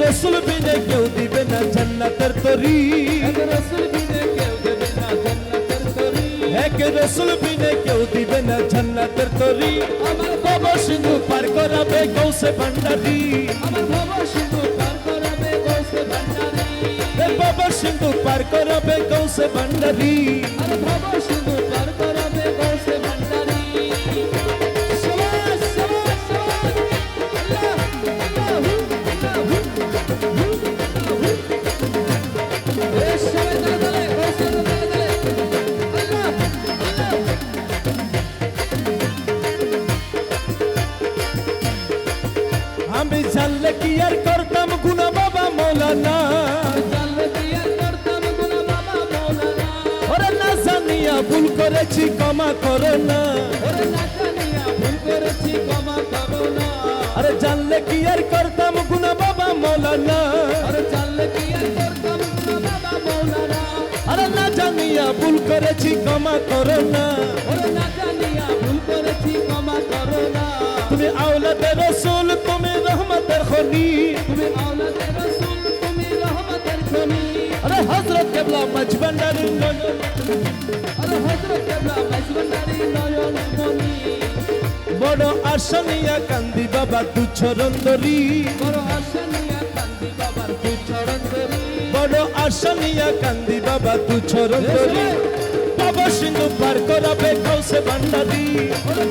রসুল বিনে কেউ দিবে না জান্নাতের তরি। রসুল বিনে কেউ দেবে না জান্নাতের তরি। এক রসুল বিনে কেউ দিবে না জান্নাতের তরি। আমার বাবা সিন্ধু পার করাবে গৌসে ভান্ডারি। আমার ভব সিন্ধু পার করাবে গৌসে ভান্ডারি। বাবা সিন্ধু পার করাবে গৌসে ভান্ডারি। ভব মৌলানা। ওরে না জানিয়া ভুল করেছি, ক্ষমা করো না। আরে জানলে কি আর করতাম গুনা বাবা মৌলানা। আরে না জানিয়া ভুল করেছি, ক্ষমা করো না। তুমি আওলাদের রসুল, তুমি বড় আশানিয়া কান্দি বাবা তু চরণ ধরি বড় আশা নিয়া কান্দি বাবার তুই চরণ ধরি বড় আশানিয়া কান্দি বাবা তু চরণ ধরি বাবা সিন্ধু পার করাবে কৌসে ভান্ডারি।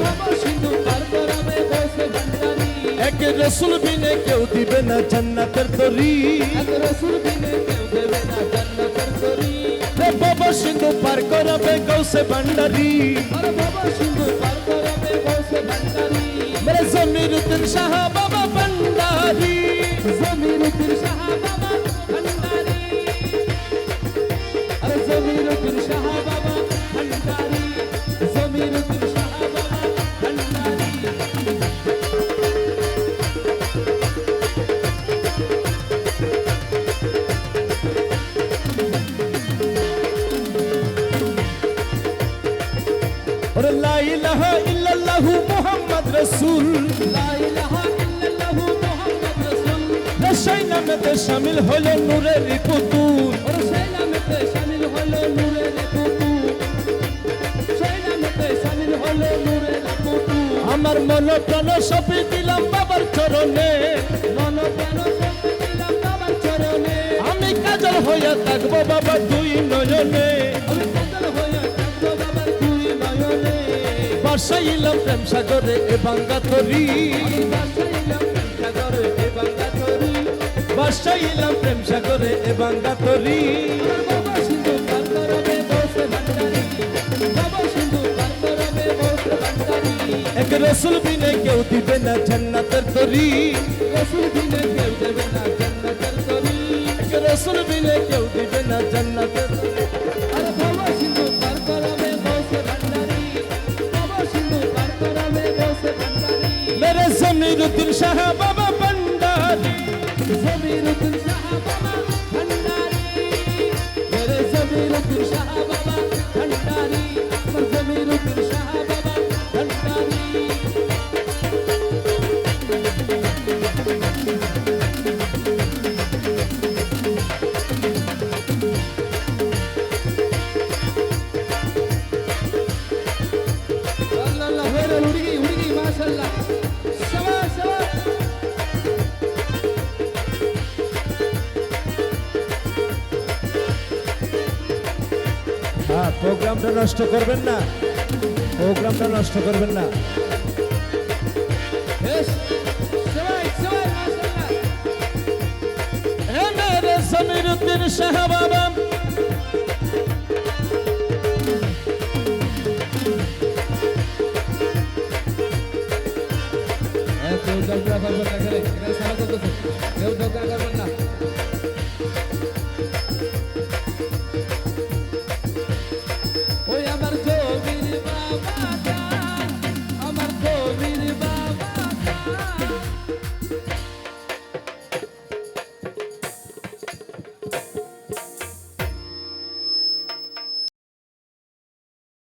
বাবা সিন্ধু পার করাবে বসে ভান্ডারি। এক রসুল বিনে কেউ দিবে না জান্নাতের তরি। এক রাসূল বিনে কেউ দেবে না জান্নাতের তরি। রে বাবা সিন্ধু পার করাবে কৌসে ভান্ডারি আরে বাবা সিন্ধু পার করাবে বসে ভান্ডারি মেরে জমির উদ্দিন শাহ বাবা ভান্ডারি ইলাহা ইল্লাল্লাহু মুহাম্মদ রাসূল। লা ইলাহা ইল্লাল্লাহু মুহাম্মদ রাসূল। সেই নামেতে শামিল হলো নূরের পুতুল। ওরে সেই নামেতে শামিল হলো নূরের পুতুল। নামেতে শামিল হলো নূরের পুতুল। আমার মন প্রাণ সপে দিলাম বাবার চরণে। মন প্রাণ সঁপে দিলাম বাবার চরণে। আমি কাজল হইয়া থাকব বাবা দুই নয়নে। বাসাইলাম প্রেম সাগরে এ বাঙ্গা তরি। বাসাইলাম প্রেম সাগরে এ বাঙ্গা তরি। এক রসুল বিনে কেউ দিবে না জান্নাতের তরি। রসুল দিনে কেউ দেবে না জান্নাতের তরি। এক রসুল বিনে কেউ দিবে না জান্নাতের জমির উদ্দিন শাহ বাবা ভান্ডারি। জমিরুদ্দিন শাহ বাবা ভান্ডারি। মেরে জমিরুদ্দিন শাহ বাবা ভান্ডারি। আমার জমিরুদ্দিন শাহ বাবা ভান্ডারি। প্রোগ্রামটা নষ্ট করবেন না। প্রোগ্রামটা নষ্ট করবেন না। উদ্দিন শাহ বাবা। কেউ ঝগড়া করবেন না কেউ ঝগড়া করবেন না।